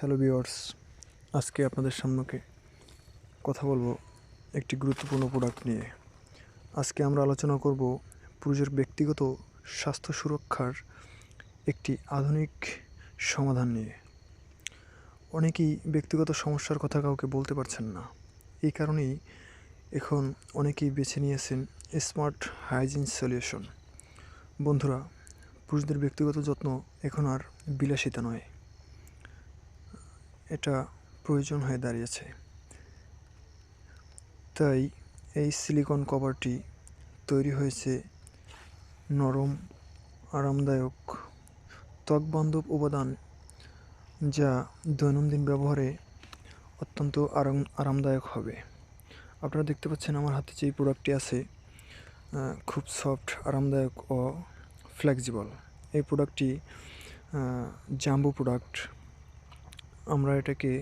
Hello viewers আজকে আপনাদের সামনে কথা বলব একটি গুরুত্বপূর্ণ প্রোডাক্ট নিয়ে। আজকে আমরা আলোচনা করব পুরুষের ব্যক্তিগত স্বাস্থ্য সুরক্ষার একটি আধুনিক সমাধান নিয়ে। অনেকেই ব্যক্তিগত সমস্যার কথা কাউকে বলতে পারছেন না। এই কারণেই এখন অনেকেই বেছে নিয়েছেন স্মার্ট হাইজিন সলিউশন বন্ধুরা, পুরুষদের ব্যক্তিগত যত্ন এখন আর বিলাসিতা নয়। এটা প্রয়োজন হয়ে দাঁড়িয়েছে। তাই এই সিলিকন কভারটি তৈরি হয়েছে নরম, আরামদায়ক, ত্বকবান্ধব উপাদান যা দৈনন্দিন ব্যবহারে অত্যন্ত আরাম, আরামদায়ক হবে। আপনারা দেখতে পাচ্ছেন আমার হাতে যে প্রোডাক্টটি আছে খুব সফট আরামদায়ক ও ফ্লেক্সিবল এই প্রোডাক্টটি জাম্বু প্রোডাক্ট আমরা এটাকে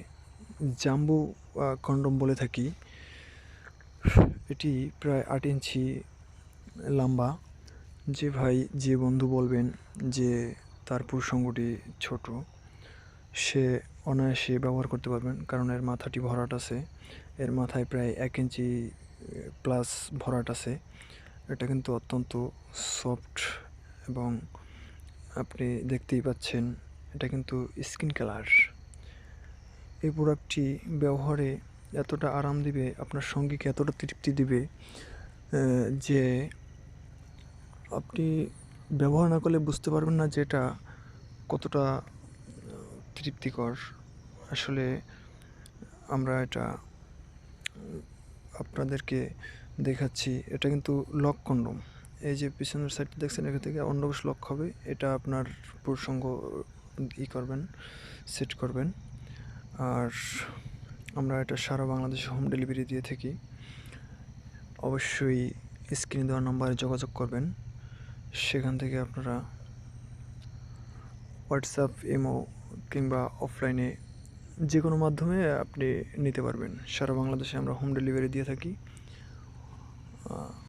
জাম্বু কন্ডম বলে থাকি। এটি প্রায় আট ইঞ্চি লম্বা। যে ভাই, যে বন্ধু বলবেন যে তার পুরুষঙ্গটি ছোট, সে অনায়াসে ব্যবহার করতে পারবেন কারণ এর মাথাটি ভরাট আছে। এর মাথায় প্রায় এক ইঞ্চি প্লাস ভরাট আছে। এটা কিন্তু অত্যন্ত সফট এবং আপনি দেখতেই পাচ্ছেন এটা কিন্তু স্কিন কালার। এই প্রোডাক্টটি ব্যবহারে এতটা আরাম দিবে, আপনার সঙ্গীকে এতটা তৃপ্তি দিবে যে আপনি ব্যবহার না করলে বুঝতে পারবেন না যে এটা কতটা তৃপ্তিকর। আসলে আমরা এটা, আপনাদেরকে দেখাচ্ছি, এটা কিন্তু লক কন্ডম। এই যে পিছনের সাইডটা দেখছেন, এখান থেকে অন্ডকোষ লক হবে, এটা আপনার প্রসঙ্গ ই করবেন সেট করবেন। আর আমরা এটা সারা বাংলাদেশে হোম ডেলিভারি দিয়ে থাকি। অবশ্যই স্ক্রিনে দেওয়া নাম্বারে যোগাযোগ করবেন। সেখান থেকে আপনারা হোয়াটসঅ্যাপ, ইমো কিংবা অফলাইনে যে কোনো মাধ্যমে আপনি নিতে পারবেন। সারা বাংলাদেশে আমরা হোম ডেলিভারি দিয়ে থাকি।